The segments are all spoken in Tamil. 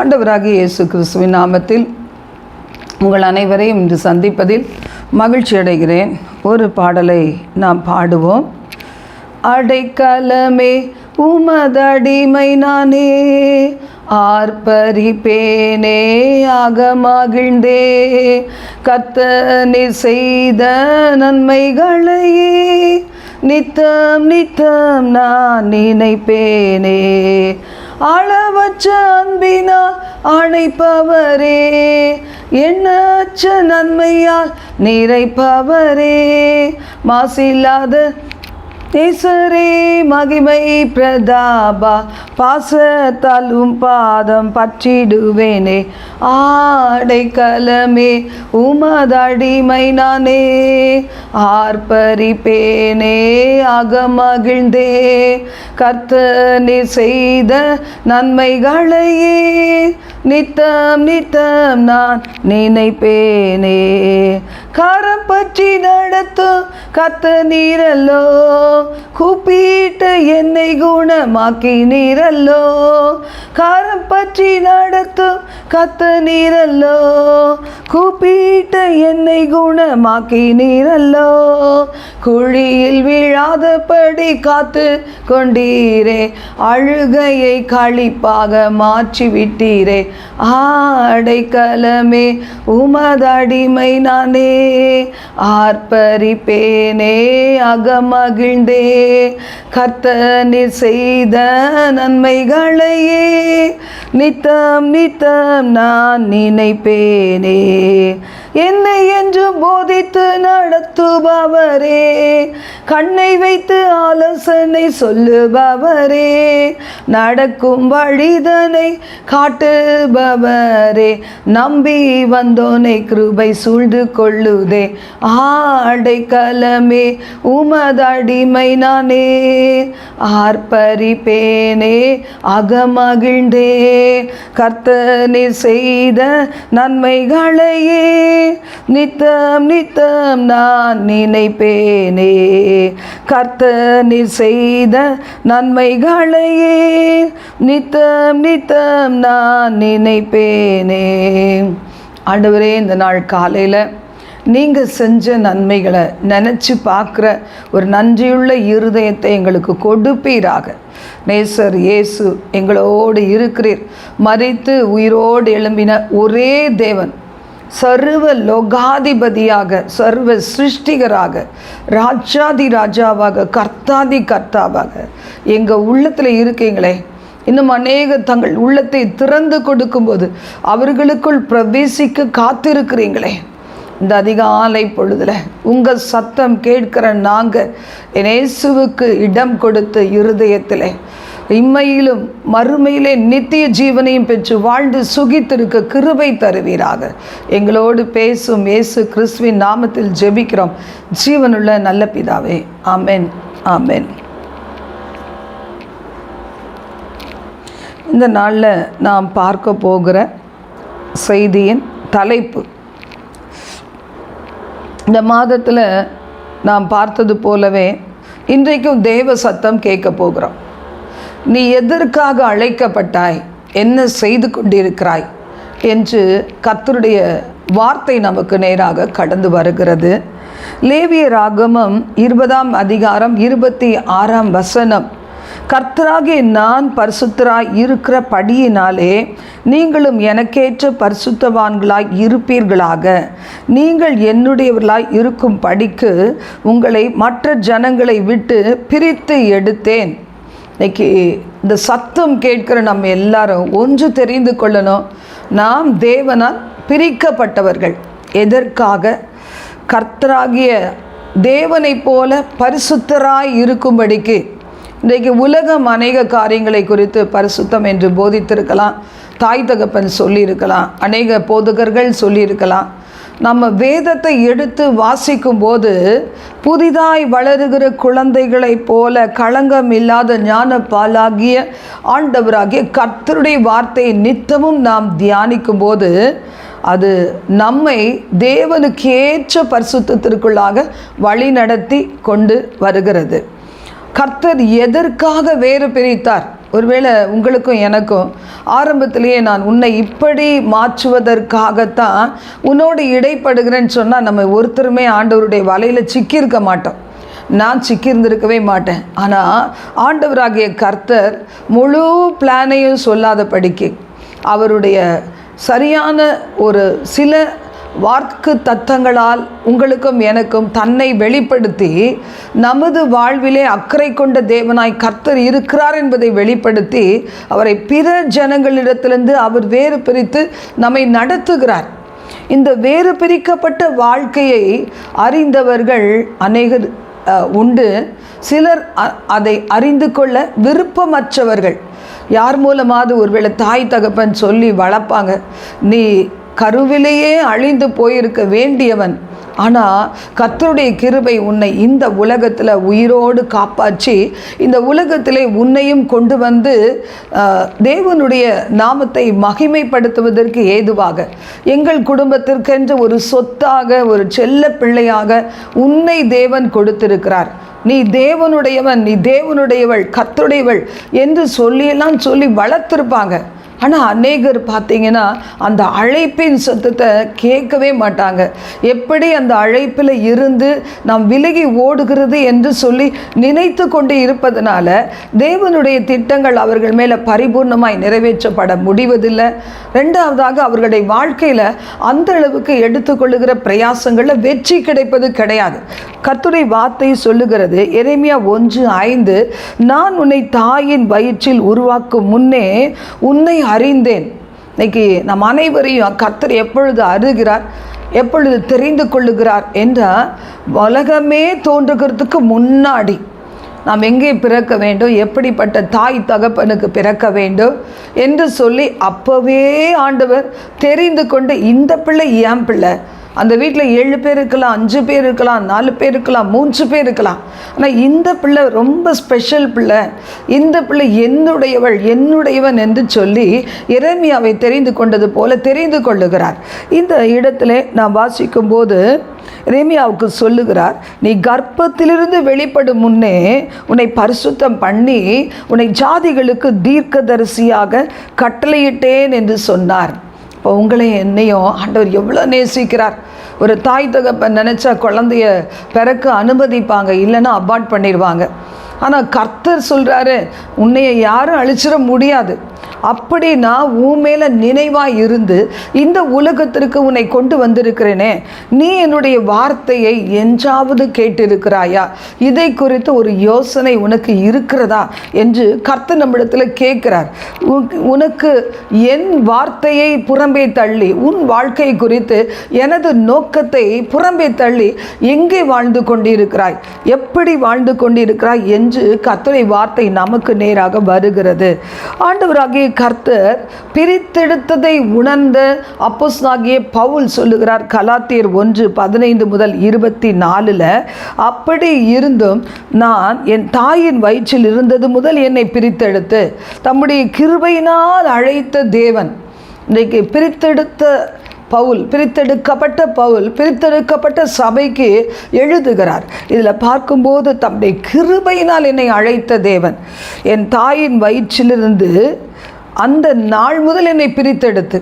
ஆண்டவராகிய இயேசு கிறிஸ்துவின் நாமத்தில் உங்கள் அனைவரையும் இன்று சந்திப்பதில் மகிழ்ச்சி அடைகிறேன். ஒரு பாடலை நாம் பாடுவோம். அடைக்கலமே உமதடிமை நானே ஆர்ப்பரிப்பேனே அகமகிழ்ந்தே கத்தனி செய்த நன்மைகளையே நித்தம் நித்தம் நான் நினைப்பேனே. அளவற்ற அன்பினால் அணைப்பவரே. எண்ணற்ற நன்மையால் நிறைப்பவரே. மாசில்லாத ஈஸ்வரே மகிமை பிரதாபா பாசத்தாலும் பாதம் பற்றிடுவேனே. ஆடை கலமே உமதடிமை நானே. ஆர்ப்பரிப்பேனே அகமகிழ்ந்தே. கர்த்தனே செய்த நன்மைகளையே நித்தம் நித்தம் நான் நினைப்பேனே. கரம் பற்றி நடத்தும் கத்த நீரல்லோ. கூப்பிட்டு என்னை குணமாக்கி நீரல்லோ. கரம் பற்றி நடத்தும் கத்த நீரல்லோ. கூப்பிட்டு என்னை குணமாக்கி நீரல்லோ. குழியில் விழாதபடி காத்து கொண்டீரே. அழுகையை கழிப்பாக மாற்றி விட்டீரே ஆடைக்கலமே உமதடிமை நானே. ஆர்ப்பரிப்பேனே அகமகிழ்ந்தே. கர்த்தனில் செய்த நன்மைகளையே நித்தம் நித்தம் நான் நினைப்பேனே. என்னை என்று போதித்து நடத்துபவரே. கண்ணை வைத்து ஆலோசனை சொல்லுபவரே. நடக்கும் வழிதனை காட்டுபவரே. நம்பி வந்தோனை கிருபை சூழ்ந்து கொள்ளுதே. ஆடை கலமே உமதடிமை நானே. ஆர்ப்பரிப்பேனே அகமகிழ்ந்தே. கர்த்தனை செய்த நன்மைகளையே. நித்தம் நித்தம் நான் நினைப்பேனே. நீர் செய்த நன்மைகளையே நித்தம் நித்தம் நான் நினைப்பேனே. ஆண்டவரே இந்த நாள் காலையில் நீங்கள் செஞ்ச நன்மைகளை நினச்சி பார்க்குற ஒரு நன்றியுள்ள இருதயத்தை எங்களுக்கு கொடுப்பீராக. நேசர் இயேசு எங்களோடு இருக்கிறீர். மறித்து உயிரோடு எழும்பின ஒரே தேவன் சர்வ லோகாதிபதியாக சர்வ சிருஷ்டிகராக ராஜாதி ராஜாவாக கர்த்தாதி கர்த்தாவாக எங்கள் உள்ளத்தில் இருக்கீங்களே. இன்னும் அநேக தங்கள் உள்ளத்தை திறந்து கொடுக்கும்போது அவர்களுக்குள் பிரவேசிக்க காத்திருக்கிறீங்களே. இந்த அதிகாலை பொழுதில் உங்கள் சத்தம் கேட்கிற நாங்கள் இயேசுவுக்கு இடம் கொடுத்த இருதயத்தில் இம்மையிலும் மறுமையிலே நித்திய ஜீவனையும் பெற்று வாழ்ந்து சுகித்திருக்க கிருபை தருவீராக. எங்களோடு பேசும் இயேசு கிறிஸ்துவின் நாமத்தில் ஜெபிக்கிறோம். ஜீவனுள்ள நல்ல பிதாவே ஆமென் ஆமென். இந்த நாளில் நாம் பார்க்க போகிற செய்தியின் தலைப்பு. இந்த மாதத்தில் நாம் பார்த்தது போலவே இன்றைக்கும் தேவ சத்தம் கேட்க போகிறோம். நீ எதற்காக அழைக்கப்பட்டாய்? என்ன செய்து கொண்டிருக்கிறாய்? என்று கர்த்தருடைய வார்த்தை நமக்கு நேராக கடந்து வருகிறது. லேவிய ராகமம் இருபதாம் அதிகாரம் இருபத்தி ஆறாம் வசனம். கர்த்தராகிய நான் பரிசுத்தராய் இருக்கிற படியினாலே நீங்களும் எனக்கேற்ற பரிசுத்தவான்களாய் இருப்பீர்களாக. நீங்கள் என்னுடையவர்களாய் இருக்கும் படிக்கு உங்களை மற்ற ஜனங்களை விட்டு பிரித்து எடுத்தேன். இன்னைக்கு இந்த சத்தம் கேட்கிற நம்ம எல்லாரும் ஒன்று தெரிந்து கொள்ளணும். நாம் தேவனால் பிரிக்கப்பட்டவர்கள். எதற்காக? கர்த்தராகிய தேவனைப் போல பரிசுத்தராய் இருக்கும்படிக்கு. இன்றைக்கு உலகம் அநேக காரியங்களை குறித்து பரிசுத்தம் என்று போதித்திருக்கலாம். தாய் தகப்பன் சொல்லியிருக்கலாம். அநேக போதகர்கள் சொல்லியிருக்கலாம். நம்ம வேதத்தை எடுத்து வாசிக்கும்போது புதிதாய் வளருகிற குழந்தைகளைப் போல களங்கம் இல்லாத ஞான பாலாகிய ஆண்டவராகிய கர்த்தருடைய வார்த்தையை நித்தமும் நாம் தியானிக்கும் போது அது நம்மை தேவனுக்கு ஏற்ற பரிசுத்தத்திற்குள்ளாக வழி நடத்தி கொண்டு வருகிறது. கர்த்தர் எதற்காக வேறு பிரித்தார்? ஒருவேளை உங்களுக்கும் எனக்கும் ஆரம்பத்திலேயே நான் உன்னை இப்படி மாற்றுவதற்காகத்தான் உன்னோடு இடைப்படுகிறேன்னு சொன்னால் நம்ம ஒருத்தருமே ஆண்டவருடைய வலையில் சிக்கியிருக்க மாட்டோம். நான் சிக்கியிருந்திருக்கவே மாட்டேன். ஆனால் ஆண்டவராகிய கர்த்தர் முழு பிளானையும் சொல்லாதபடிக்கு அவருடைய சரியான ஒரு சில வாக்கு தத்தங்களால் உங்களுக்கும் எனக்கும் தன்னை வெளிப்படுத்தி நமது வாழ்விலே அக்கறை கொண்ட தேவனாய் கர்த்தர் இருக்கிறார் என்பதை வெளிப்படுத்தி அவரை பிற ஜனங்களிடத்திலிருந்து அவர் வேறு பிரித்து நம்மை நடத்துகிறார். இந்த வேறு பிரிக்கப்பட்ட வாழ்க்கையை அறிந்தவர்கள் அநேகர் உண்டு. சிலர் அ- அதை அறிந்து கொள்ள விருப்பமற்றவர்கள். யார் மூலமாவது ஒருவேளை தாய் தகப்பன் சொல்லி வளர்ப்பாங்க. நீ கருவிலேயே அழிந்து போயிருக்க வேண்டியவன். ஆனால் கத்தருடைய கிருபை உன்னை இந்த உலகத்தில் உயிரோடு காப்பாற்றி இந்த உலகத்திலே உன்னையும் கொண்டு வந்து தேவனுடைய நாமத்தை மகிமைப்படுத்துவதற்கு ஏதுவாக எங்கள் குடும்பத்திற்கென்று ஒரு சொத்தாக ஒரு செல்ல பிள்ளையாக உன்னை தேவன் கொடுத்திருக்கிறார். நீ தேவனுடையவன் நீ தேவனுடையவள் கத்துடையவள் என்று சொல்லியெல்லாம் சொல்லி வளர்த்துருப்பாங்க. ஆனால் அநேகர் பார்த்தீங்கன்னா அந்த அழைப்பின் சத்தத்தை கேட்கவே மாட்டாங்க. எப்படி அந்த அழைப்பில் இருந்து நாம் விலகி ஓடுகிறது என்று சொல்லி நினைத்து கொண்டு இருப்பதனால தேவனுடைய திட்டங்கள் அவர்கள் மேலே பரிபூர்ணமாய் நிறைவேற்றப்பட முடிவதில்லை. ரெண்டாவதாக அவர்களுடைய வாழ்க்கையில் அந்த அளவுக்கு எடுத்துக்கொள்ளுகிற பிரயாசங்களில் வெற்றி கிடைப்பது கிடையாது. கத்துரை வார்த்தை சொல்லுகிறது எரேமியா ஒன்று ஐந்து நான் உன்னை தாயின் வயிற்றில் உருவாக்கும் முன்னே உன்னை அறிந்தேன். இன்னைக்கு நம் அனைவரையும் கத்தர் எப்பொழுது அருகிறார் எப்பொழுது தெரிந்து கொள்ளுகிறார் என்றால் உலகமே தோன்றுகிறதுக்கு முன்னாடி நாம் எங்கே பிறக்க வேண்டும்? எப்படிப்பட்ட தாய் தகப்பனுக்கு பிறக்க வேண்டும்? என்று சொல்லி அப்போவே ஆண்டவர் தெரிந்து கொண்டு இந்த பிள்ளை என் பிள்ளை? அந்த வீட்டில் ஏழு பேர் இருக்கலாம் அஞ்சு பேர் இருக்கலாம் நாலு பேர் இருக்கலாம் மூன்று பேர் இருக்கலாம். ஆனால் இந்த பிள்ளை ரொம்ப ஸ்பெஷல் பிள்ளை. இந்த பிள்ளை என்னுடையவள் என்னுடையவன் என்று சொல்லி இறைமையாவை தெரிந்து கொண்டது போல தெரிந்து கொள்ளுகிறார். இந்த இடத்துல நான் வாசிக்கும்போது ரேமியாவுக்கு சொல்லுகிறார் நீ கர்ப்பத்திலிருந்து வெளிப்படும் முன்னே உன்னை பரிசுத்தம் பண்ணி உன்னை ஜாதிகளுக்கு தீர்க்கதரிசியாக கட்டளையிட்டேன் என்று சொன்னார். இப்போ உங்களையும் என்னையும் ஆண்டவர் எவ்வளோ நேசிக்கிறார். ஒரு தாய் தகப்பன் நினச்சா குழந்தைய பிறக்க அனுமதிப்பாங்க இல்லைன்னா அபார்ட் பண்ணிடுவாங்க. ஆனால் கர்த்தர் சொல்கிறாரு உன்னைய யாரும் அழிச்சிட முடியாது. அப்படி நான் உன் மேலே நினைவாக இருந்து இந்த உலகத்திற்கு உன்னை கொண்டு வந்திருக்கிறேனே. நீ என்னுடைய வார்த்தையை என்றாவது கேட்டிருக்கிறாயா? இதை குறித்து ஒரு யோசனை உனக்கு இருக்கிறதா? என்று கர்த்தர் நம்மிடத்தில் கேட்கிறார். உனக்கு- உனக்கு என் வார்த்தையை புறம்பே தள்ளி உன் வாழ்க்கை குறித்து எனது நோக்கத்தை புறம்பே தள்ளி எங்கே வாழ்ந்து கொண்டிருக்கிறாய்? எப்படி வாழ்ந்து கொண்டிருக்கிறாய் என்று கர்த்தரை வார்த்தை நமக்கு நேராக வருகிறது. ஆண்டவராகிய கர்த்தர் பிரித்தெடுத்ததை உணர்ந்த ஆகிய பவுல் சொல்லுகிறார் கலாத்தியர் ஒன்று பதினைந்து முதல் இருபத்தி நாலில் அப்படி இருந்தும் நான் என் தாயின் வயிற்றில் இருந்தது முதல் என்னை பிரித்தெடுத்து தம்முடைய கிருபையினால் அழைத்த தேவன். இன்றைக்கு பிரித்தெடுத்த பவுல் பிரித்தெடுக்கப்பட்ட பவுல் பிரித்தெடுக்கப்பட்ட சபைக்கு எழுதுகிறார். இதில் பார்க்கும்போது தம்முடைய கிருபையினால் என்னை அழைத்த தேவன். என் தாயின் வயிற்றிலிருந்து அந்த நாள் முதல் என்னை பிரித்தெடுத்து.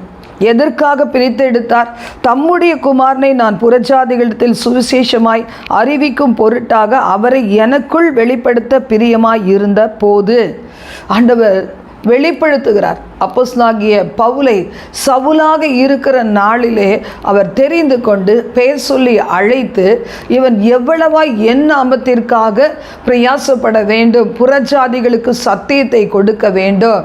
எதற்காக பிரித்தெடுத்தார்? தம்முடைய குமாரனை நான் புறஜாதிகளிடத்தில் சுவிசேஷமாய் அறிவிக்கும் பொருட்டாக அவரை எனக்குள் வெளிப்படுத்த பிரியமாய் இருந்த போது ஆண்டவர் வெளிப்படுத்துகிறார். அப்போஸ்தலனாகிய பவுலை சவுலாக இருக்கிற நாளிலே அவர் தெரிந்து கொண்டு பெயர் சொல்லி அழைத்து இவன் எவ்வளவாய் என் நாமத்திற்காக பிரயாசப்பட வேண்டும்? புறஜாதிகளுக்கு சத்தியத்தை கொடுக்க வேண்டும்.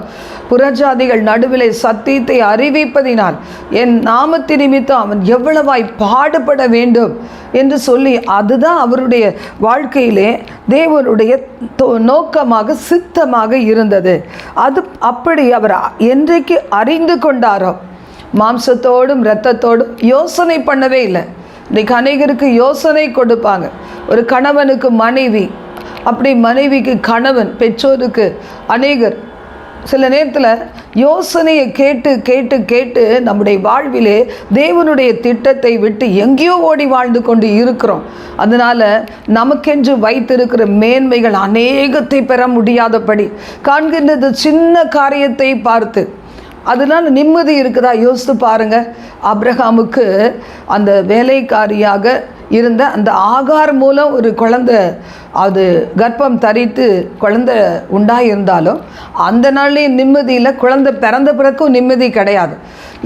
புறஜாதிகள் நடுவிலே சத்தியத்தை அறிவிப்பதினால் என் நாமத்து நிமித்தம் அவன் எவ்வளவாய் பாடுபட வேண்டும்? என்று சொல்லி அதுதான் அவருடைய வாழ்க்கையிலே தேவனுடைய தோ- நோக்கமாக சித்தமாக இருந்தது. அது அப்படி அவர் என்றைக்கு அறிந்து கொண்டாரோ? மாம்சத்தோடும் இரத்தத்தோடும் யோசனை பண்ணவே இல்லை. இன்றைக்கு அநேகருக்கு யோசனை கொடுப்பாங்க. ஒரு கணவனுக்கு மனைவி. அப்படி மனைவிக்கு கணவன் பெற்றோருக்கு அநேகர் சில நேரத்தில் யோசனையை கேட்டு கேட்டு கேட்டு நம்முடைய வாழ்விலே தேவனுடைய திட்டத்தை விட்டு எங்கேயோ ஓடி வாழ்ந்து கொண்டு இருக்கிறோம். அதனால் நமக்கென்று வைத்திருக்கிற மேன்மைகள் அநேகத்தை பெற முடியாதபடி காண்கின்றது சின்ன காரியத்தை பார்த்து. அதனால் நிம்மதி இருக்குதா? யோசித்து பாருங்க. அப்ரஹாமுக்கு அந்த வேலைக்காரியாக இருந்த அந்த ஆகார் மூலம் ஒரு குழந்தை அது கர்ப்பம் தரித்து குழந்தை உண்டாயிருந்தாலும் அந்த நாள்லேயும் நிம்மதியில் குழந்தை பிறந்த பிறக்கும் நிம்மதி கிடையாது.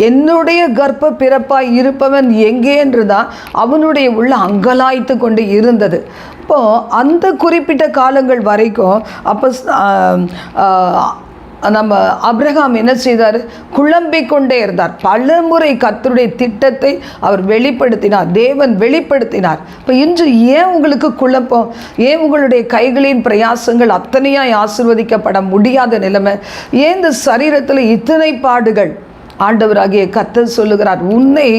என்னுடைய கர்ப்ப பிறப்பாய் இருப்பவன் எங்கேன்று தான் அவனுடைய உள்ள அங்கலாய்த்து கொண்டு இருந்தது. இப்போ அந்த குறிப்பிட்ட காலங்கள் வரைக்கும் அப்போ நம்ம அப்ரஹாம் என்ன செய்தார்? குழம்பிக் கொண்டே இருந்தார். பலமுறை கத்தருடைய திட்டத்தை அவர் வெளிப்படுத்தினார். தேவன் வெளிப்படுத்தினார். இப்போ இன்று ஏன் உங்களுக்கு குழப்பம்? ஏன் உங்களுடைய கைகளின் பிரயாசங்கள் அத்தனையாய் ஆசிர்வதிக்கப்பட முடியாத நிலைமை? ஏன் இந்த சரீரத்தில் இத்தனை பாடுகள்? ஆண்டவராகிய கத்தர் சொல்லுகிறார் உன்னை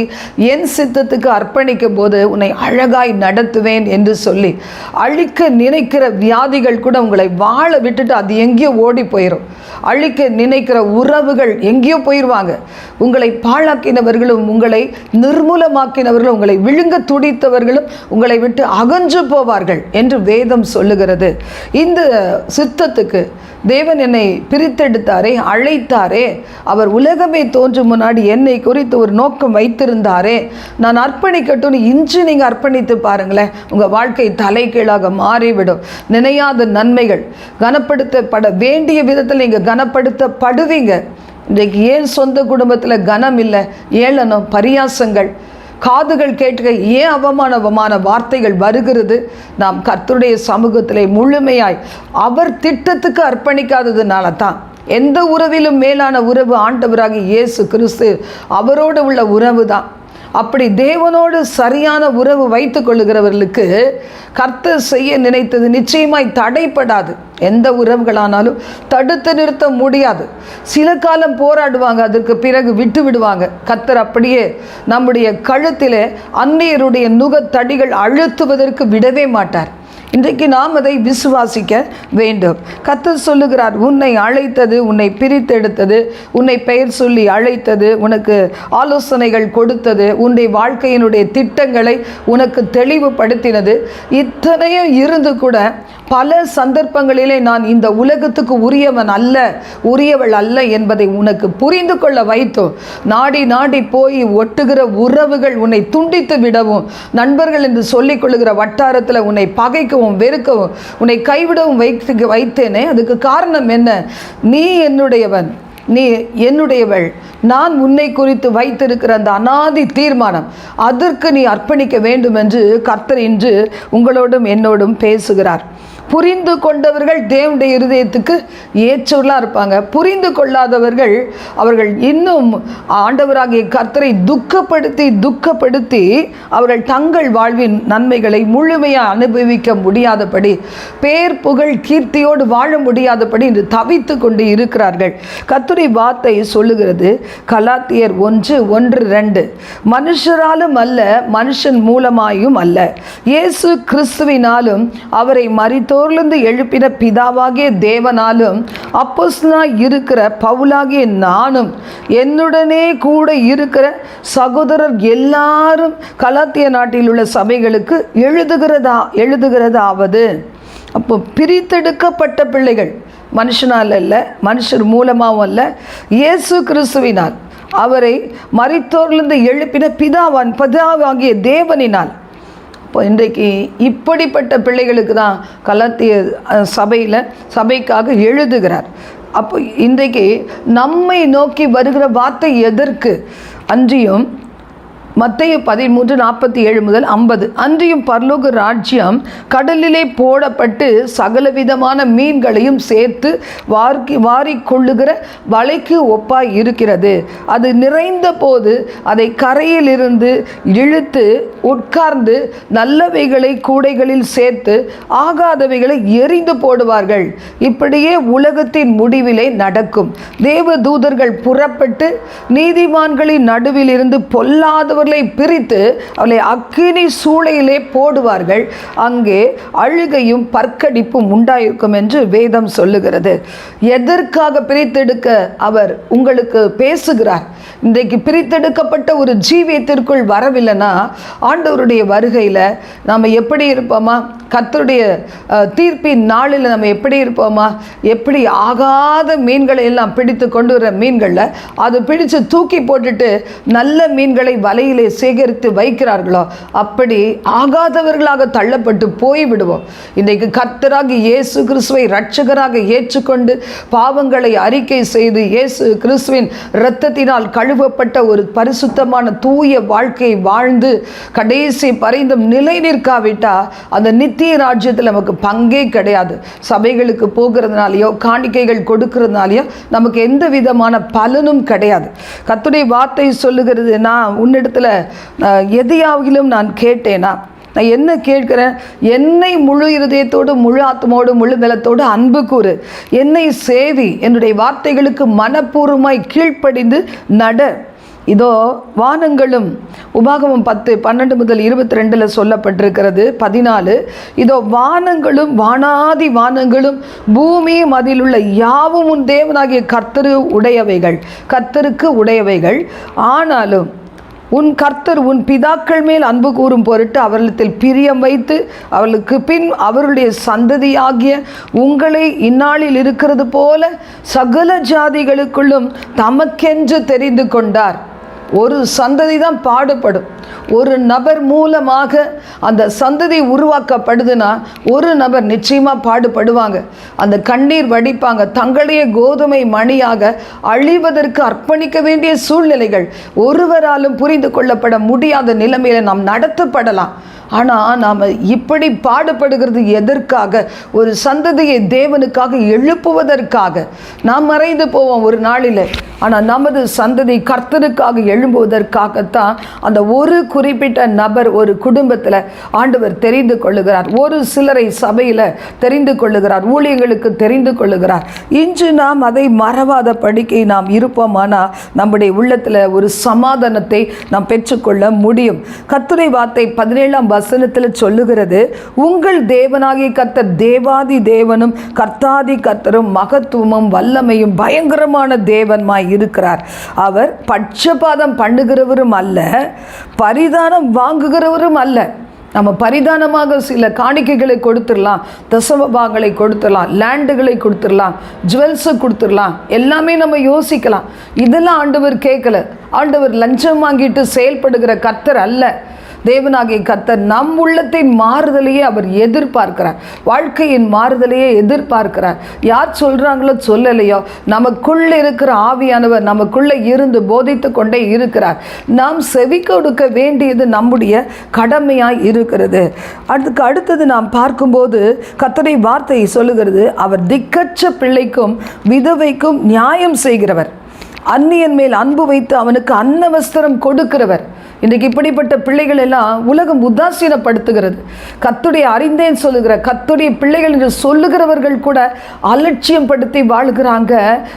என் சித்தத்துக்கு அர்ப்பணிக்கும் போது உன்னை அழகாய் நடத்துவேன் என்று சொல்லி அழிக்க நினைக்கிற வியாதிகள் கூட உங்களை வாழ விட்டுட்டு அது எங்கேயோ ஓடி போயிடும் அழிக்க நினைக்கிற உறவுகள் எங்கேயோ போயிடுவாங்க உங்களை பாழாக்கினவர்களும் உங்களை நிர்மூலமாக்கினவர்களும் உங்களை விழுங்க துடித்தவர்களும் உங்களை விட்டு அகன்று போவார்கள் என்று வேதம் சொல்லுகிறது. இந்த சித்தத்துக்கு தேவன் என்னை பிரித்தெடுத்தாரே அழைத்தாரே. அவர் உலகமே தோன்றும் முன்னாடி என்னை குறித்து ஒரு நோக்கம் வைத்திருந்தாரே. நான் அர்ப்பணிக்கட்டும்னு இன்று நீங்கள் அர்ப்பணித்து பாருங்களேன். உங்கள் வாழ்க்கை தலைகீழாக மாறிவிடும். நினையாத நன்மைகள். கனப்படுத்தப்பட வேண்டிய விதத்தில் நீங்கள் கனப்படுத்தப்படுவீங்க. இன்றைக்கு ஏன் சொந்த குடும்பத்தில் கனம் இல்லை? ஏளனம் பரியாசங்கள். காதுகள் கேட்க ஏன் அவமான அவமான வார்த்தைகள் வருகிறது? நாம் கர்த்தருடைய சமூகத்திலே முழுமையாய் அவர் திட்டத்துக்கு அர்ப்பணிக்காததுனால தான் எந்த உறவிலும் மேலான உறவு ஆண்டவராகி இயேசு கிறிஸ்து அவரோடு உள்ள உறவு தான் அப்படி தேவனோடு சரியான உறவு வைத்து கொள்ளுகிறவர்களுக்கு கர்த்தர் செய்ய நினைத்தது நிச்சயமாய் தடைப்படாது. எந்த உறவுகளானாலும் தடுத்து நிறுத்த முடியாது. சில காலம் போராடுவாங்க அதற்கு பிறகு விட்டு விடுவாங்க. கர்த்தர் அப்படியே நம்முடைய கழுத்தில் அந்நியருடைய நுகத்தடிகள் அழுத்துவதற்கு விடவே மாட்டார். இன்றைக்கு நாம் அதை விசுவாசிக்க வேண்டும். கத்தர் சொல்லுகிறார் உன்னை அழைத்தது உன்னை பிரித்தெடுத்தது உன்னை பெயர் சொல்லி அழைத்தது உனக்கு ஆலோசனைகள் கொடுத்தது உன்னுடைய வாழ்க்கையினுடைய திட்டங்களை உனக்கு தெளிவுபடுத்தினது. இத்தனையும் இருந்து கூட பல சந்தர்ப்பங்களிலே நான் இந்த உலகத்துக்கு உரியவன் அல்ல உரியவள் அல்ல என்பதை உனக்கு புரிந்து கொள்ள வைத்தோம் நாடி நாடி போய் ஒட்டுகிற உறவுகள் உன்னை துண்டித்து விடவும் நண்பர்கள் என்று சொல்லிக் கொள்ளுகிற வட்டாரத்தில் உன்னை பகைக்கவும் வெறுக்கவும் உன்னை கைவிடவும் வைத்து வைத்தேனே அதுக்கு காரணம் என்ன? நீ என்னுடையவன் நீ என்னுடையவள். நான் உன்னை குறித்து வைத்திருக்கிற அந்த அனாதி தீர்மானம் அதற்கு நீ அர்ப்பணிக்க வேண்டும் என்று கர்த்தர் இன்று உங்களோடும் என்னோடும் பேசுகிறார். புரிந்து கொண்டவர்கள் தேவனுடைய இருதயத்துக்கு ஏற்றவர்களாக இருப்பாங்க. புரிந்து கொள்ளாதவர்கள் அவர்கள் இன்னும் ஆண்டவராகிய கர்த்தரை துக்கப்படுத்தி துக்கப்படுத்தி அவர்கள் தங்கள் வாழ்வின் நன்மைகளை முழுமையாக அனுபவிக்க முடியாதபடி பேர் புகழ் கீர்த்தியோடு வாழ முடியாதபடி இன்று தவித்து கொண்டு இருக்கிறார்கள். கத்துரை வார்த்தை சொல்லுகிறது கலாத்தியர் ஒன்று ஒன்று ரெண்டு. மனுஷராலும் அல்ல மனுஷன் மூலமாயும் அல்ல. இயேசு கிறிஸ்துவினாலும் அவரை மரித்தோர்லிருந்து எழுப்பின பிதாவாகிய தேவனாலும் அப்போஸ்னா இருக்கிற பவுலாகிய நானும் என்னுடனே கூட இருக்கிற சகோதரர் எல்லாரும் கலாத்திய நாட்டில் உள்ள சபைகளுக்கு எழுதுகிறதா எழுதுகிறதாவது. அப்போ பிரித்தெடுக்கப்பட்ட பிள்ளைகள் மனுஷனால் அல்ல மனுஷர் மூலமாகவும் அல்ல இயேசு கிறிஸ்துவினால் அவரை மரித்தோர்லிருந்து எழுப்பின பிதாவான் பிதாவாகிய தேவனினால் இப்போ இன்றைக்கு இப்படிப்பட்ட பிள்ளைகளுக்கு தான் கலத்திய சபையில் சபைக்காக எழுதுகிறார். அப்போ இன்றைக்கு நம்மை நோக்கி வருகிற வார்த்தை எதற்கு? அன்றியும் மத்திய பதிமூன்று நாற்பத்தி ஏழு முதல் ஐம்பது. அன்றியும் பர்லோக ராஜ்யம் கடலிலே போடப்பட்டு சகலவிதமான மீன்களையும் சேர்த்து வார்க்கி வாரிக்கொள்ளுகிற வலைக்கு ஒப்பாய் இருக்கிறது. அது நிறைந்த போது அதை கரையிலிருந்து இழுத்து உட்கார்ந்து நல்லவைகளை கூடைகளில் சேர்த்து ஆகாதவைகளை எரிந்து போடுவார்கள். இப்படியே உலகத்தின் முடிவிலே நடக்கும். தேவ தூதர்கள் புறப்பட்டு நீதிமான்களின் நடுவிலிருந்து பொல்லாத பொல்லாதவர் அவர்களை பிரித்து அவளை அக்கினி சூளையிலே போடுவார்கள். அங்கே அழுகையும் பற்கடிப்பும் உண்டாயிருக்கும் என்று வேதம் சொல்லுகிறது. எதற்காக பிரித்தெடுக்க அவர் உங்களுக்கு பேசுகிறார்? இன்றைக்கு பிரித்தெடுக்கப்பட்ட ஒரு ஜீவியத்திற்குள் வரவில்லைன்னா ஆண்டவருடைய வருகையில் நாம் எப்படி இருப்போமா? கத்தருடைய தீர்ப்பின் நாளில் நம்ம எப்படி இருப்போமா? எப்படி ஆகாத மீன்களை எல்லாம் பிடித்து கொண்டு வர மீன்களில் அது பிடிச்சு தூக்கி போட்டுட்டு நல்ல மீன்களை வலை வலையிலே சேகரித்து வைக்கிறார்களோ அப்படி ஆகாதவர்களாக தள்ளப்பட்டு போய்விடுவோம். இன்றைக்கு கர்த்தராகி இயேசு கிறிஸ்துவை இரட்சகராக ஏற்றுக்கொண்டு பாவங்களை அறிக்கை செய்து இயேசு கிறிஸ்துவின் இரத்தத்தினால் கழுவப்பட்ட ஒரு பரிசுத்தமான தூய வாழ்க்கையை வாழ்ந்து கடைசி பரிந்தும் நிலை நிற்காவிட்டா அந்த நித்திய ராஜ்யத்தில் நமக்கு பங்கே கிடையாது. சபைகளுக்கு போகிறதுனாலையோ காணிக்கைகள் கொடுக்கறதுனாலையோ நமக்கு எந்த விதமான பலனும் கிடையாது. கத்துடைய வார்த்தை சொல்லுகிறது நான் உன்னிடத்தில் இடத்துல எதையாகிலும் நான் கேட்டேனா? நான் என்ன கேட்கிறேன்? என்னை முழு இருதயத்தோடு முழு ஆத்மோடு முழு பலத்தோடு அன்பு கூறு. என்னை சேவி. என்னுடைய வார்த்தைகளுக்கு மனப்பூர்வமாய் கீழ்ப்படிந்து நட. இதோ வானங்களும் உபாகமம் பத்து பன்னெண்டு முதல் இருபத்தி ரெண்டில் சொல்லப்பட்டிருக்கிறது பதினாலு. இதோ வானங்களும் வானாதி வானங்களும் பூமியும் அதில் உள்ள யாவும் உன் தேவனாகிய கர்த்தரு உடையவைகள். கர்த்தருக்கு உடையவைகள். ஆனாலும் உன் கர்த்தர் உன் பிதாக்கள் மேல் அன்பு கூறும் பொருட்டு அவர்களிடத்தில் பிரியம் வைத்து அவர்களுக்கு பின் அவருடைய சந்ததியாகிய உங்களை இந்நாளில் இருக்கிறது போல சகல ஜாதிகளுக்குள்ளும் தமக்கென்று தெரிந்து கொண்டார். ஒரு சந்ததி தான் பாடுபடும். ஒரு நபர் மூலமாக அந்த சந்ததி உருவாக்கப்படுதுன்னா ஒரு நபர் நிச்சயமாக பாடுபடுவாங்க. அந்த கண்ணீர் வடிப்பாங்க. தங்களையே கோதுமை மணியாக அழிவதற்கு அர்ப்பணிக்க வேண்டிய சூழ்நிலைகள் ஒருவராலும் புரிந்து கொள்ளப்பட முடியாத நிலைமையில நாம் நடத்தப்படலாம். ஆனால் நாம் இப்படி பாடுபடுகிறது எதற்காக? ஒரு சந்ததியை தேவனுக்காக எழுப்புவதற்காக. நாம் மறைந்து போவோம் ஒரு நாளில். ஆனால் நமது சந்ததி கர்த்தருக்காக எழும்புவதற்காகத்தான் அந்த ஒரு குறிப்பிட்ட நபர் ஒரு குடும்பத்தில் ஆண்டவர் தெரிந்து கொள்ளுகிறார். ஒரு சிலரை சபையில் தெரிந்து கொள்ளுகிறார். ஊழியர்களுக்கு தெரிந்து கொள்ளுகிறார். இன்று நாம் அதை மறவாத படிக்கை நாம் இருப்போமானால் நம்முடைய உள்ளத்தில் ஒரு சமாதானத்தை நாம் பெற்றுக்கொள்ள முடியும். கத்துரை வார்த்தை பதினேழாம் வசனத்தில் சொல்லுகிறது உங்கள் தேவனாகிய கர்த்தர் தேவாதி தேவனும் கர்த்தாதி கர்த்தரும் மகத்துவமும் வல்லமையும் பயங்கரமான தேவன்மாய் இருக்கிறார். அவர் பட்சபாதம் பண்ணுகிறவரும் அல்ல பரிதானம் வாங்குகிறவரும் அல்ல. நம்ம பரிதானமாக சில காணிக்கைகளை கொடுத்துடலாம் தசமபாகங்களை கொடுத்துடலாம் லேண்டுகளை கொடுத்துடலாம் ஜுவல்ஸை கொடுத்துடலாம் எல்லாமே நம்ம யோசிக்கலாம். இதெல்லாம் ஆண்டவர் கேட்கல. ஆண்டவர் லஞ்சம் வாங்கிட்டு செயல்படுகிற கர்த்தர் அல்ல. தேவனாகிய கத்தர் நம் உள்ளத்தின் மாறுதலையே அவர் எதிர்பார்க்கிறார். வாழ்க்கையின் மாறுதலையே எதிர்பார்க்கிறார். யார் சொல்கிறாங்களோ சொல்லலையோ நமக்குள்ள இருக்கிற ஆவியானவர் நமக்குள்ளே இருந்து போதித்து கொண்டே இருக்கிறார். நாம் செவி கொடுக்க வேண்டியது நம்முடைய கடமையாய் இருக்கிறது. அதுக்கு அடுத்தது நாம் பார்க்கும்போது கத்தரை வார்த்தை சொல்லுகிறது அவர் திக்கச்ச பிள்ளைக்கும் விதவைக்கும் நியாயம் செய்கிறவர். அந்நியன் மேல் அன்பு வைத்து அவனுக்கு அன்னவஸ்திரம் கொடுக்கிறவர். இன்றைக்கு இப்படிப்பட்ட பிள்ளைகள் எல்லாம் உலகம் உதாசீனப்படுத்துகிறது. கத்துடைய அறிந்தேன் சொல்லுகிற கத்துடைய பிள்ளைகள் என்று சொல்லுகிறவர்கள் கூட அலட்சியம் படுத்தி வாழ்கிறாங்க.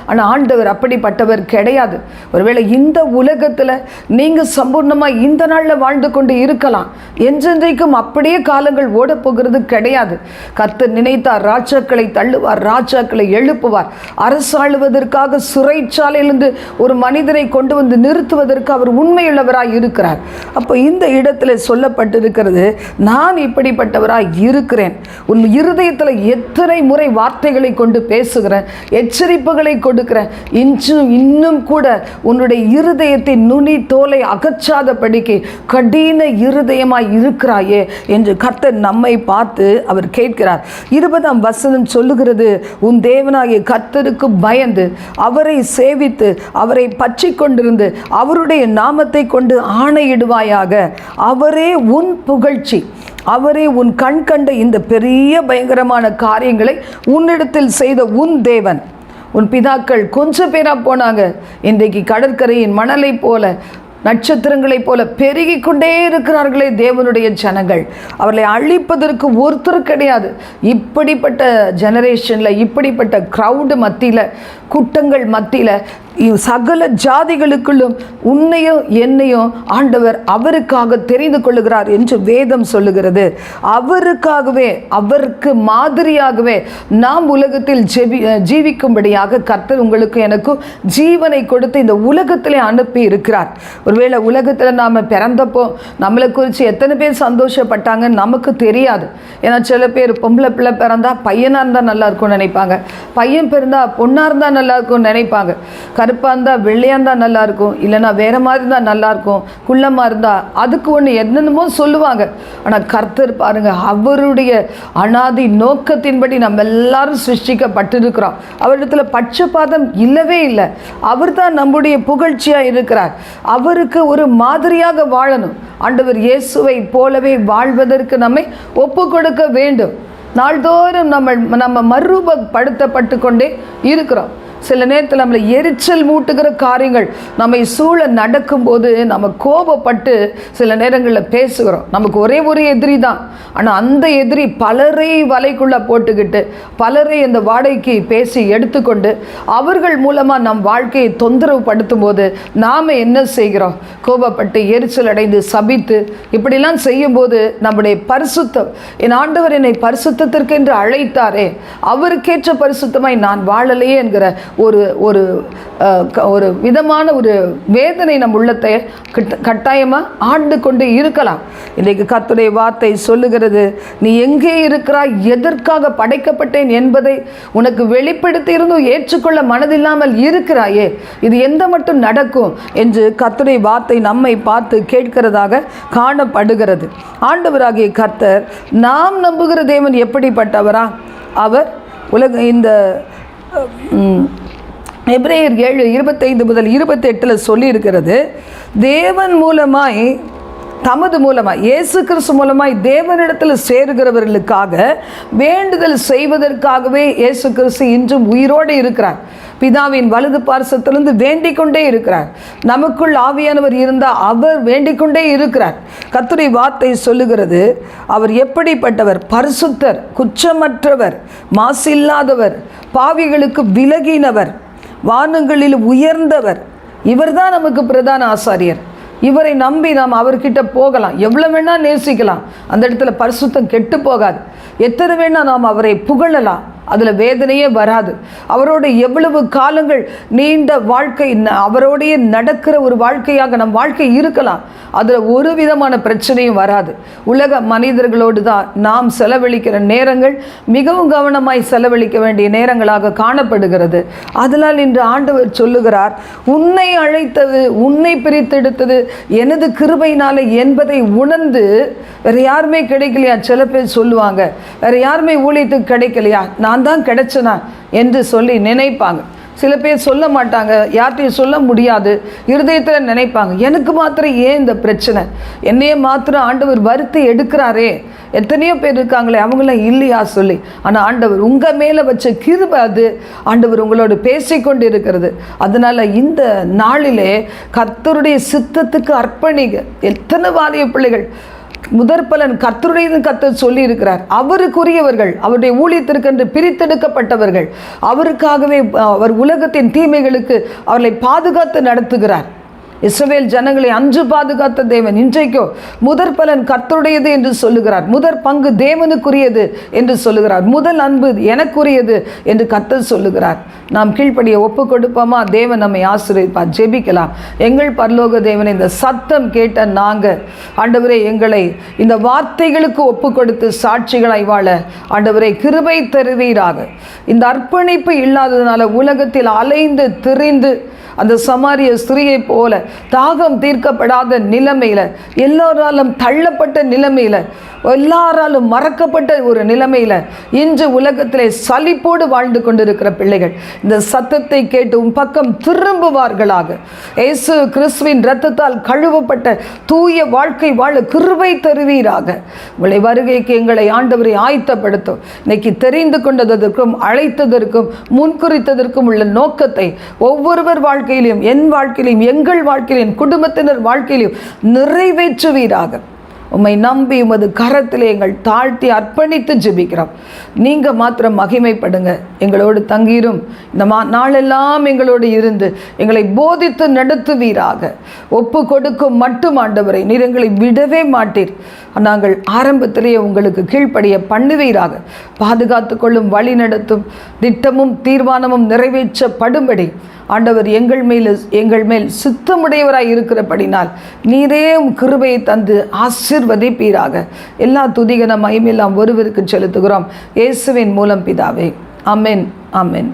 ஆனால் ஆண்டவர் அப்படிப்பட்டவர் கிடையாது. ஒருவேளை இந்த உலகத்தில் நீங்கள் சம்பூர்ணமாக இந்த நாளில் வாழ்ந்து கொண்டு இருக்கலாம். என்றென்றைக்கும் அப்படியே காலங்கள் ஓடப்போகிறது கிடையாது. கத்து நினைத்தார் ராஜாக்களை தள்ளுவார் ராஜாக்களை எழுப்புவார். அரசாளுவதற்காக சிறைச்சாலையிலிருந்து ஒரு மனிதனை கொண்டு வந்து நிறுத்துவதற்கு அவர் உண்மையுள்ளவராய் இருக்கிறார். அப்போ இந்த இடத்துல சொல்லப்பட்டிருக்கிறது நான் இப்படிப்பட்டவராக இருக்கிறேன். உன் இருதயத்தில் எத்தனை முறை வார்த்தைகளை கொண்டு பேசுகிறேன் எச்சரிப்புகளை கொடுக்கிறேன். இன்றும் இன்னும் கூட உன்னுடைய இருதயத்தின் நுனி தோலை அகற்றாதபடிக்கு கடின இருதயமாய் இருக்கிறாயே என்று கர்த்தர் நம்மை பார்த்து அவர் கேட்கிறார். இருபதாம் வசனம் சொல்லுகிறது உன் தேவனாகிய கர்த்தருக்கு பயந்து அவரை சேவித்து அவரை பற்றி கொண்டிருந்து அவருடைய நாமத்தை கொண்டு ஆணை ஆணையிடுவாயாக அவரே உன் புகழ்ச்சி. அவரே உன் கண் கண்ட இந்த பெரிய பயங்கரமான காரியங்களை உன்னிடத்தில் செய்த உன் தேவன். உன் பிதாக்கள் கொஞ்சம் பேரா போனாங்க. இன்றைக்கு கடற்கரையின் மணலை போல நட்சத்திரங்களைப் போல பெருகி கொண்டே இருக்கிறார்களே தேவனுடைய ஜனங்கள். அவர்களை அழிப்பதற்கு ஒருத்தர் கிடையாது. இப்படிப்பட்ட ஜெனரேஷனில் இப்படிப்பட்ட க்ரௌடு மத்தியில் கூட்டங்கள் மத்தியில் சகல ஜாதிகளுக்குள்ளும் உன்னையும் என்னையும் ஆண்டவர் அவருக்காக தெரிந்து கொள்ளுகிறார் என்று வேதம் சொல்லுகிறது. அவருக்காகவே அவருக்கு மாதிரியாகவே நாம் உலகத்தில் ஜெபி ஜீவிக்கும்படியாக கர்த்தர் உங்களுக்கு எனக்கும் ஜீவனை கொடுத்து இந்த உலகத்திலே அனுப்பி இருக்கிறார். ஒருவேளை உலகத்தில் நாம் பிறந்தப்போ நம்மளை குறித்து எத்தனை பேர் சந்தோஷப்பட்டாங்கன்னு நமக்கு தெரியாது. ஏன்னா சில பேர் பொம்பளை பிள்ளை பிறந்தா பையனாக இருந்தால் நல்லா இருக்கும்னு நினைப்பாங்க. பையன் பிறந்தா பொண்ணாக இருந்தால் நல்லா இருக்கும்னு நினைப்பாங்க. கருப்பாக இருந்தால் வெள்ளையாக இருந்தால் நல்லாயிருக்கும் இல்லைனா இல்லைன்னா மாதிரி இருந்தால் நல்லாயிருக்கும் குள்ளமாக இருந்தால் அதுக்கு ஒன்று என்னென்னமோ சொல்லுவாங்க. ஆனால் கர்த்தர் பாருங்க அவருடைய அனாதி நோக்கத்தின்படி நம்ம எல்லாரும் சிருஷ்டிக்கப்பட்டிருக்கிறோம். அவரிடத்தில் பட்சபாதம் இல்லவே இல்லை. அவர் தான் நம்முடைய புகழ்ச்சியாக இருக்கிறார். அவருக்கு ஒரு மாதிரியாக வாழணும். ஆண்டவர் இயேசுவை போலவே வாழ்வதற்கு நம்மை ஒப்பு கொடுக்க வேண்டும். நாள்தோறும் நம்ம நம்ம மறுரூபப்படுத்தப்பட்டு கொண்டே இருக்கிறோம். சில நேரத்தில் நம்மளை எரிச்சல் மூட்டுகிற காரியங்கள் நம்மை சூழ நடக்கும்போது நம்ம கோபப்பட்டு சில நேரங்களில் பேசுகிறோம். நமக்கு ஒரே ஒரு எதிரி தான். ஆனால் அந்த எதிரி பலரை வலைக்குள்ளே போட்டுக்கிட்டு பலரை அந்த வாடகைக்கு பேசி எடுத்துக்கொண்டு அவர்கள் மூலமாக நம் வாழ்க்கையை தொந்தரவு படுத்தும் போது நாம் என்ன செய்கிறோம்? கோபப்பட்டு எரிச்சல் அடைந்து சபித்து இப்படிலாம் செய்யும்போது நம்முடைய பரிசுத்தம் என் ஆண்டவர் என்னை பரிசுத்தத்திற்கென்று அழைத்தாரே அவருக்கேற்ற பரிசுத்தமாய் நான் வாழலையே என்கிற ஒரு ஒரு க- ஒரு விதமான ஒரு வேதனை நம் உள்ளத்தை கட்டாயமாக ஆண்டு கொண்டு இருக்கலாம். இன்றைக்கு கத்துடைய வார்த்தை சொல்லுகிறது நீ எங்கே இருக்கிறாய்? எதற்காக படைக்கப்பட்டேன் என்பதை உனக்கு வெளிப்படுத்தி இருந்தும் ஏற்றுக்கொள்ள மனதில்லாமல் இருக்கிறாயே. இது எந்த மட்டும் நடக்கும்? என்று கத்துடைய வார்த்தை நம்மை பார்த்து கேட்கிறதாக காணப்படுகிறது. ஆண்டவராகிய கர்த்தர் நாம் நம்புகிற தேவன் எப்படிப்பட்டவரா? அவர் உலக இந்த எப்ரேயர் ஏழு இருபத்தைந்து முதல் இருபத்தெட்டில் சொல்லியிருக்கிறது தேவன் மூலமாய் தமது மூலமாக இயேசு கிறிஸ்து மூலமாய் தேவனிடத்தில் சேருகிறவர்களுக்காக வேண்டுதல் செய்வதற்காகவே இயேசு கிறிஸ்து இன்றும் உயிரோடு இருக்கிறார். பிதாவின் வலது பார்சத்திலிருந்து வேண்டிக் கொண்டே இருக்கிறார். நமக்குள் ஆவியானவர் இருந்தால் அவர் வேண்டிக் கொண்டே இருக்கிறார். கத்துரை வார்த்தை சொல்லுகிறது அவர் எப்படிப்பட்டவர்? பரிசுத்தர் குற்றமற்றவர் மாசில்லாதவர் பாவிகளுக்கு விலகினவர். வானங்களில் உயர்ந்தவர். இவர்தான் நமக்கு பிரதான ஆசாரியர். இவரை நம்பி நாம் அவர்கிட்ட போகலாம். எவ்வளோ வேணால் நேசிக்கலாம். அந்த இடத்துல பரிசுத்தம் கெட்டு போகாது. எத்தனை வேணால் நாம் அவரை புகழலாம். அதில் வேதனையே வராது. அவரோட எவ்வளவு காலங்கள் நீண்ட வாழ்க்கை அவரோடைய அவரோடையே நடக்கிற ஒரு வாழ்க்கையாக நம் வாழ்க்கை இருக்கலாம். அதில் ஒரு விதமான பிரச்சனையும் வராது. உலக மனிதர்களோடு தான் நாம் செலவழிக்கிற நேரங்கள் மிகவும் கவனமாய் செலவழிக்க வேண்டிய நேரங்களாக காணப்படுகிறது. அதனால் இன்று ஆண்டவர் சொல்லுகிறார் உன்னை அழைத்தது உன்னை பிரித்தெடுத்தது எனது கிருபையினால என்பதை உணர்ந்து வேறு யாருமே கிடைக்கலையா? சில பேர் சொல்லுவாங்க வேறு யாருமே ஊழியத்துக்கு கிடைக்கலையா? நான் தான் கிடைச்சனா என்று சொல்லி நினைப்பாங்க. சில பேர் சொல்ல மாட்டாங்க யார்கிட்டையும் சொல்ல முடியாது இருதயத்தில் நினைப்பாங்க. எனக்கு மாத்திரம் ஏன் இந்த பிரச்சனை? என்னையே மாத்திரம் ஆண்டவர் வருத்தி எடுக்கிறாரே. எத்தனையோ பேர் இருக்காங்களே அவங்களாம் இல்லையா சொல்லி. ஆனால் ஆண்டவர் உங்கள் மேலே வச்ச கிருப அது. ஆண்டவர் உங்களோட பேசிக்கொண்டு இருக்கிறது அதனால் இந்த நாளிலே கர்த்தருடைய சித்தத்துக்கு அர்ப்பணிங்க. எத்தனை வாலிய பிள்ளைகள் முதற்பலன் கர்த்தருடையது கர்த்தர் சொல்லி இருக்கிறார் அவருக்குரியவர்கள் அவருடைய ஊழியத்திற்கென்று பிரித்தெடுக்கப்பட்டவர்கள் அவருக்காகவே அவர் உலகத்தின் தீமைகளுக்கு அவர்களை பாதுகாத்து நடத்துகிறார். இஸ்ரவேல் ஜனங்களை அன்று பாதுகாத்த தேவன். இன்றைக்கோ முதற் பலன் கர்த்தருடையது என்று சொல்லுகிறார். முதற் பங்கு தேவனுக்குரியது என்று சொல்லுகிறார். முதல் அன்பு எனக்குரியது என்று கர்த்தர் சொல்லுகிறார். நாம் கீழ்ப்படிய ஒப்பு கொடுப்போமா? தேவன் நம்மை ஆசிரியப்பா ஜெபிக்கலாம். எங்கள் பரலோக தேவனை இந்த சத்தம் கேட்ட நாங்கள் ஆண்டவரே எங்களை இந்த வார்த்தைகளுக்கு ஒப்பு கொடுத்து சாட்சிகளாய் வாழ ஆண்டவரே கிருபை தருவீராக. இந்த அர்ப்பணிப்பு இல்லாததுனால உலகத்தில் அலைந்து திரிந்து அந்த சமாரிய ஸ்திரியை போல தாகம் தீர்க்கப்படாத நிலைமையில எல்லோராலும் தள்ளப்பட்ட நிலைமையில எல்லாராலும் மறக்கப்பட்ட ஒரு நிலைமையில் இன்று உலகத்திலே சலிப்போடு வாழ்ந்து கொண்டிருக்கிற பிள்ளைகள் இந்த சத்தத்தை கேட்டு உன் பக்கம் திரும்புவார்களாக. இயேசு கிறிஸ்துவின் ரத்தத்தால் கழுவப்பட்ட தூய வாழ்க்கை வாழ கிருவை தருவீராக. உங்களை வருகைக்கு எங்களை ஆண்டவரை ஆயத்தப்படுத்தும். இன்னைக்கு தெரிந்து கொண்டதற்கும் அழைத்ததற்கும் முன்குறித்ததற்கும் உள்ள நோக்கத்தை ஒவ்வொருவர் வாழ்க்கையிலும் என் வாழ்க்கையிலும் எங்கள் வாழ்க்கையிலும் என் குடும்பத்தினர் வாழ்க்கையிலும் நிறைவேற்றுவீராக. உம்மை நம்பி உமது கரத்திலே எங்கள் தாழ்த்தி அர்ப்பணித்து ஜெபிக்கிறோம். நீங்கள் மாத்திரம் மகிமைப்படுங்க. எங்களோடு தங்கிரும். இந்த மா நாளெல்லாம் எங்களோடு இருந்து எங்களை போதித்து நடத்துவீராக. ஒப்பு கொடுக்கும் மட்டும் ஆண்டவரை நீர் எங்களை விடவே மாட்டீர். நாங்கள் ஆரம்பத்திலேயே உங்களுக்கு கீழ்ப்படிய பண்ணுவீராக. பாதுகாத்து கொள்ளும் வழி நடத்தும் திட்டமும் தீர்மானமும் நிறைவேற்றப்படும்படி ஆண்டவர் எங்கள் மேல் எங்கள் மேல் சுத்தமுடையவராய் இருக்கிறபடினால் நீரே கிருபையை தந்து ஆசிர்வதிப்பீராக எல்லா துதிகன மகிமெல்லாம் ஒருவருக்கு செலுத்துகிறோம். இயேசுவின் மூலம் பிதாவே. Amen amen